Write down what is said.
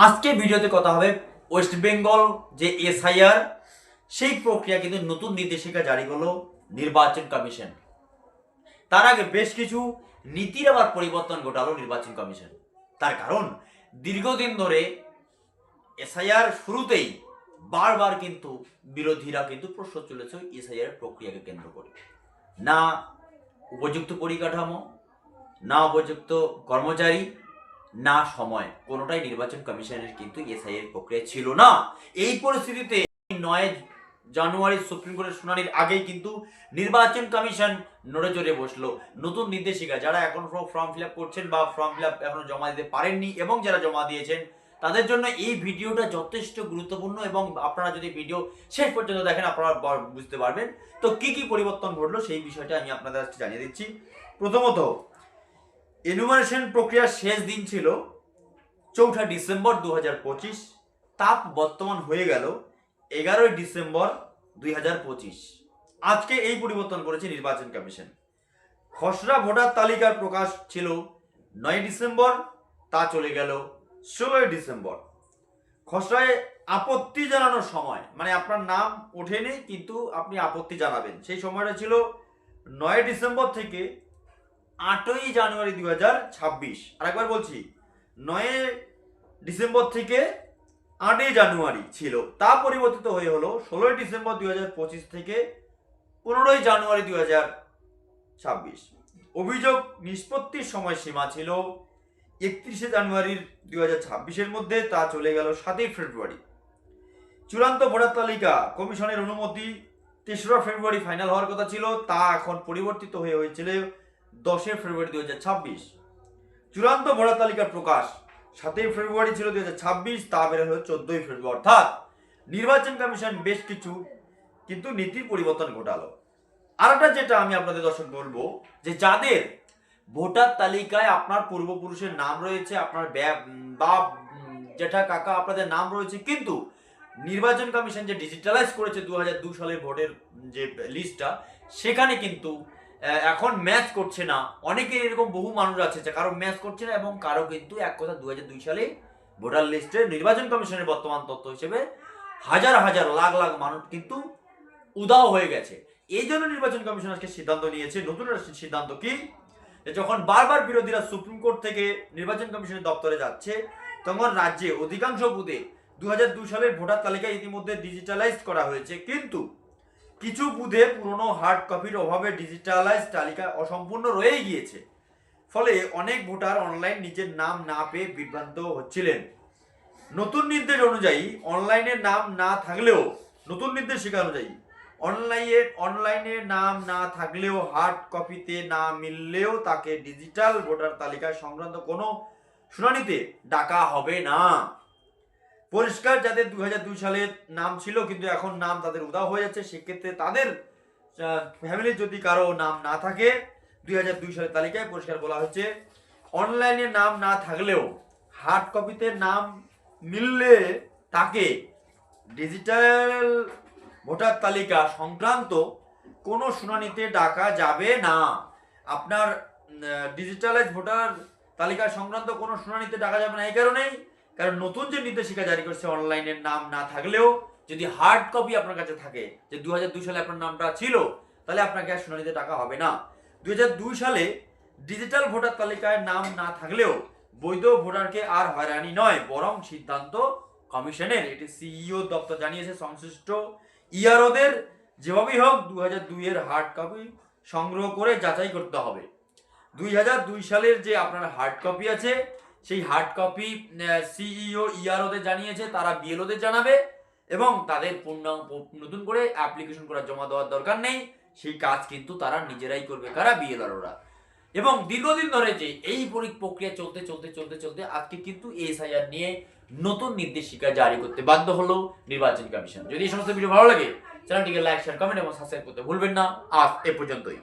আজকে ভিডিওতে কথা হবে ওয়েস্ট বেঙ্গল যে এসআইআর সেই প্রক্রিয়া কিন্তু নতুন নির্দেশিকা জারি করল নির্বাচন কমিশন। তার আগে বেশ কিছু নীতির আবার পরিবর্তন ঘটালো নির্বাচন কমিশন। তার কারণ, দীর্ঘদিন ধরে এসআইআর শুরুতেই বারবার কিন্তু বিরোধীরা কিন্তু প্রশ্ন চলেছে এসআইআর প্রক্রিয়াকে কেন্দ্র করে। না উপযুক্ত পরিকাঠামো, না উপযুক্ত কর্মচারী না সময়। কোনোটাই নির্বাচন কমিশনের কিন্তু এসআই এর প্রক্রিয়া ছিল না। এই পরিস্থিতিতে নয় জানুয়ারি সুপ্রিম কোর্টের শুনানির আগেই কিন্তু নির্বাচন কমিশন নড়ে চড়ে বসল। নতুন নির্দেশিকা যারা এখন ফর্ম ফিল করছেন বা ফর্ম ফিল এখনও জমা দিতে পারেননি এবং যারা জমা দিয়েছেন, তাদের জন্য এই ভিডিওটা যথেষ্ট গুরুত্বপূর্ণ এবং আপনারা যদি ভিডিও শেষ পর্যন্ত দেখেন, আপনারা বুঝতে পারবেন। তো কি কি পরিবর্তন ঘটলো সেই বিষয়টা আমি আপনাদের জানিয়ে দিচ্ছি। প্রথমত এনুমারেশন প্রক্রিয়ার শেষ দিন ছিল চৌঠা ডিসেম্বর দু হাজার পঁচিশ। তাপ বর্তমান হয়ে গেল এগারোই ডিসেম্বর দুই হাজার পঁচিশ। আজকে এই পরিবর্তন করেছে নির্বাচন কমিশন। খসড়া ভোটার তালিকার প্রকাশ ছিল নয় ডিসেম্বর, তা চলে গেল ষোলোই ডিসেম্বর। খসড়ায় আপত্তি জানানোর সময় মানে আপনার নাম ওঠেনি, কিন্তু আপনি আপত্তি জানাবেন। সেই সময়টা ছিল নয় ডিসেম্বর থেকে আটই জানুয়ারি দুই হাজার ছাব্বিশ। আরেকবার বলছি, নয় ডিসেম্বর থেকে আটই জানুয়ারি ছিল। তা পরিবর্তিত হয়ে হলো ষোলোই ডিসেম্বর দুই হাজার পঁচিশ থেকে পনেরোই জানুয়ারি দুই হাজার ছাব্বিশ। অভিযোগ নিষ্পত্তির সময়সীমা ছিল একত্রিশে জানুয়ারির দুই হাজার ছাব্বিশের মধ্যে, তা চলে গেল সাতই ফেব্রুয়ারি। চূড়ান্ত ভোটার তালিকা কমিশনের অনুমতি তেসরা ফেব্রুয়ারি ফাইনাল হওয়ার কথা ছিল, তা এখন পরিবর্তিত হয়ে হয়েছিল দশই ফেব্রুয়ারি দুই হাজার ছাব্বিশ। চূড়ান্ত ভোটার তালিকার প্রকাশ সাতই ফেব্রুয়ারি ছিল দুই হাজার ছাব্বিশ তা বের হলো চোদ্দই ফেব্রুয়ারি অর্থাৎ নির্বাচন কমিশন বেশ কিছু কিন্তু নীতির পরিবর্তন ঘটালো। আরেকটা যেটা আমি আপনাদের দর্শক বলব যে যাদের ভোটার তালিকায় আপনার পূর্বপুরুষের নাম রয়েছে আপনার ব্যা- বা উম, জেঠা কাকা আপনাদের নাম রয়েছে কিন্তু নির্বাচন কমিশন যে ডিজিটালাইজ করেছে দু সালের ভোটের যে লিস্টটা সেখানে কিন্তু এখন ম্যাচ করছে না। অনেকের এরকম বহু মানুষ আছে যে কারও ম্যাচ করছে না এবং কারও কিন্তু এক কথা দু সালে ভোটার লিস্টে নির্বাচন কমিশনের বর্তমান তথ্য হিসেবে হাজার হাজার, লাখ লাখ মানুষ কিন্তু উদাও হয়ে গেছে। এই জন্য নির্বাচন কমিশন আজকে সিদ্ধান্ত নিয়েছে। নতুন সিদ্ধান্ত কি? যখন বারবার বিরোধীরা সুপ্রিম কোর্ট থেকে নির্বাচন কমিশনের দপ্তরে যাচ্ছে, তখন রাজ্যে অধিকাংশ বুথে দু সালের ভোটার তালিকা ইতিমধ্যে ডিজিটালাইজ করা হয়েছে। কিন্তু কিছু বুধে পুরনো হার্ড কপির অভাবে ডিজিটালাইজ তালিকা অসম্পূর্ণ রয়ে গিয়েছে। ফলে অনেক ভোটার অনলাইন নিজের নাম না পেয়ে বিভ্রান্ত হচ্ছিলেন। নতুন নির্দেশ অনুযায়ী অনলাইনে নাম না থাকলেও, নতুন নির্দেশিকা অনুযায়ী অনলাইনে অনলাইনে নাম না থাকলেও হার্ড কপিতে না মিললেও তাকে ডিজিটাল ভোটার তালিকায় সংক্রান্ত কোনো শুনানিতে ডাকা হবে না। পরিষ্কার যাদের দুই হাজার দুই সালের নাম ছিল, কিন্তু এখন নাম তাদের উদাও হয়ে যাচ্ছে, সেক্ষেত্রে তাদের ফ্যামিলির যদি কারও নাম না থাকে, দুই হাজার দুই সালের তালিকায় পরিষ্কার বলা হয়েছে অনলাইনে নাম না থাকলেও হার্ড কপিতে নাম মিললে তাকে ডিজিটাল ভোটার তালিকা সংক্রান্ত কোনো শুনানিতে ডাকা যাবে না। আপনার ডিজিটালাইজ ভোটার তালিকা সংক্রান্ত কোনো শুনানিতে ডাকা যাবে না, এই কারণেই কারণ নতুন যে নির্দেশিকা জারি করছে অনলাইনের নাম না থাকলেও যদি হার্ড কপি আপনার কাছে থাকে, যে দু হাজার দুই সালে আপনার নামটা ছিল, তাহলে আপনাকে আর শুনানিতে টাকা হবে না। দু হাজার দুই সালে ডিজিটাল ভোটার তালিকায় নাম না থাকলেও বৈধ ভোটারকে আর হয়রানি নয়, বরং সিদ্ধান্ত কমিশনের। এটি সিইও দপ্তর জানিয়েছে, সংশ্লিষ্ট ইয়ারোদের যেভাবেই হোক দু হাজার দুইয়ের হার্ড কপি সংগ্রহ করে যাচাই করতে হবে। দুই হাজার দুই সালের যে আপনার হার্ড কপি আছে সেই হার্ড কপি সিইও ইয়ারোদের জানিয়েছে, তারা বিএলওদের জানাবে এবং তাদের পূর্ণ, নতুন করে অ্যাপ্লিকেশন করার জমা দেওয়ার দরকার নেই। সেই কাজ কিন্তু তারা নিজেরাই করবে, কারা? বিএলআরওরা এবং দীর্ঘদিন ধরে যে এই পরি- প্রক্রিয়া চলতে চলতে চলতে চলতে আজকে কিন্তু এসআইআর নিয়ে নতুন নির্দেশিকা জারি করতে বাধ্য হলো নির্বাচন কমিশন। যদি এই সমস্ত ভিডিও ভালো লাগে চ্যানেলটিকে লাইক শেয়ার কমেন্ট এবং সাবস্ক্রাইব করতে ভুলবেন না। আজ এ পর্যন্তই।